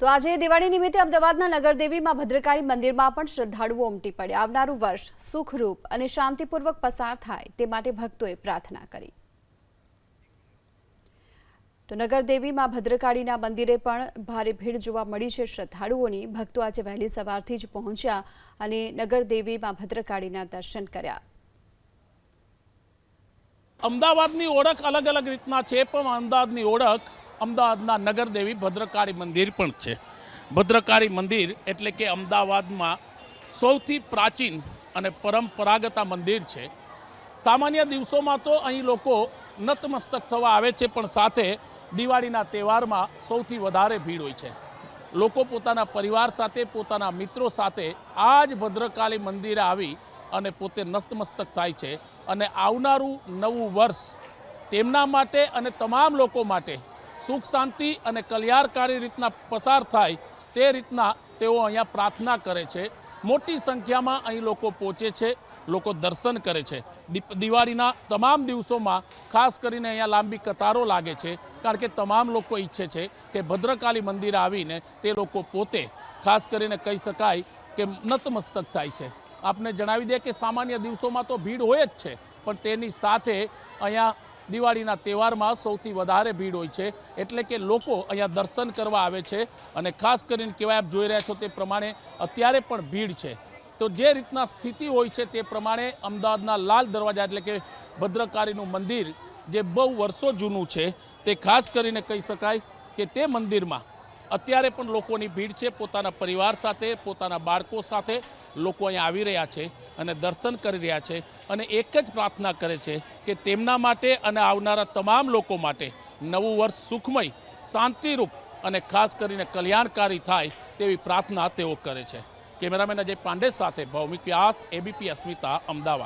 તો આજે દિવાળી નિમિત્તે અમદાવાદના નગરદેવીમાં ભદ્રકાળી મંદિરમાં પણ શ્રદ્ધાળુઓ ઉમટી પડ્યા. આવનારું વર્ષ સુખરૂપ અને શાંતિપૂર્વક પસાર થાય તે માટે ભક્તોએ પ્રાર્થના કરી. તો નગરદેવીમાં ભદ્રકાળીના મંદિરે પણ ભારે ભીડ જોવા મળી છે. શ્રદ્ધાળુઓની ભક્તો આજે વહેલી સવારથી જ પહોંચ્યા અને નગરદેવીમાં ભદ્રકાળીના દર્શન કર્યા. અમદાવાદની ઓળખ અલગ અલગ રીતના છે, પણ અમદાવાદની ઓળખ અમદાવાદના નગરદેવી ભદ્રકાળી મંદિર પણ છે. ભદ્રકાળી મંદિર એટલે કે અમદાવાદમાં સૌથી પ્રાચીન અને પરંપરાગત મંદિર છે. સામાન્ય દિવસોમાં તો અહીં લોકો નતમસ્તક થવા આવે છે, પણ સાથે દિવાળીના તહેવારમાં સૌથી વધારે ભીડ હોય છે. લોકો પોતાના પરિવાર સાથે, પોતાના મિત્રો સાથે આ જ ભદ્રકાળી મંદિરે આવી અને પોતે નતમસ્તક થાય છે. અને આવનારું નવું વર્ષ તેમના માટે અને તમામ લોકો માટે સુખ, શાંતિ અને કલ્યાણકારી રીતના પસાર થાય તે રીતના તેઓ અહીંયા પ્રાર્થના કરે છે. મોટી સંખ્યામાં અહીં લોકો પહોંચે છે, લોકો દર્શન કરે છે. દિવાળીના તમામ દિવસોમાં ખાસ કરીને અહીંયા લાંબી કતારો લાગે છે, કારણ કે તમામ લોકો ઈચ્છે છે કે ભદ્રકાળી મંદિર આવીને તે લોકો પોતે ખાસ કરીને કહી શકાય કે નતમસ્તક થાય છે. આપને જણાવી દે કે સામાન્ય દિવસોમાં તો ભીડ હોય જ છે, પણ તેની સાથે અહીંયા દિવાળીના તહેવારમાં સૌથી વધારે ભીડ હોય છે. એટલે કે લોકો અહીંયા દર્શન કરવા આવે છે અને ખાસ કરીને કહેવાય આપ જોઈ રહ્યા છો તે પ્રમાણે અત્યારે પણ ભીડ છે. તો જે રીતના સ્થિતિ હોય છે તે પ્રમાણે અમદાવાદના લાલ દરવાજા એટલે કે ભદ્રકારીનું મંદિર જે બહુ વર્ષો જૂનું છે તે ખાસ કરીને કહી શકાય કે તે મંદિરમાં અત્યારે પણ લોકોની ભીડ છે, પોતાના પરિવાર સાથે, પોતાના બાળકો સાથે લોકો અહીંયા આવી રહ્યા છે અને દર્શન કરી રહ્યા છે અને એક જ પ્રાર્થના કરે છે કે તેમના માટે અને આવનારા તમામ લોકો માટે નવું વર્ષ સુખમય, શાંતિરૂપ અને ખાસ કરીને કલ્યાણકારી થાય તેવી પ્રાર્થના તેઓ કરે છે. કેમેરામેન અજય પાંડે સાથે ભૌમિક વ્યાસ, એબીપી અસ્મિતા, અમદાવાદ.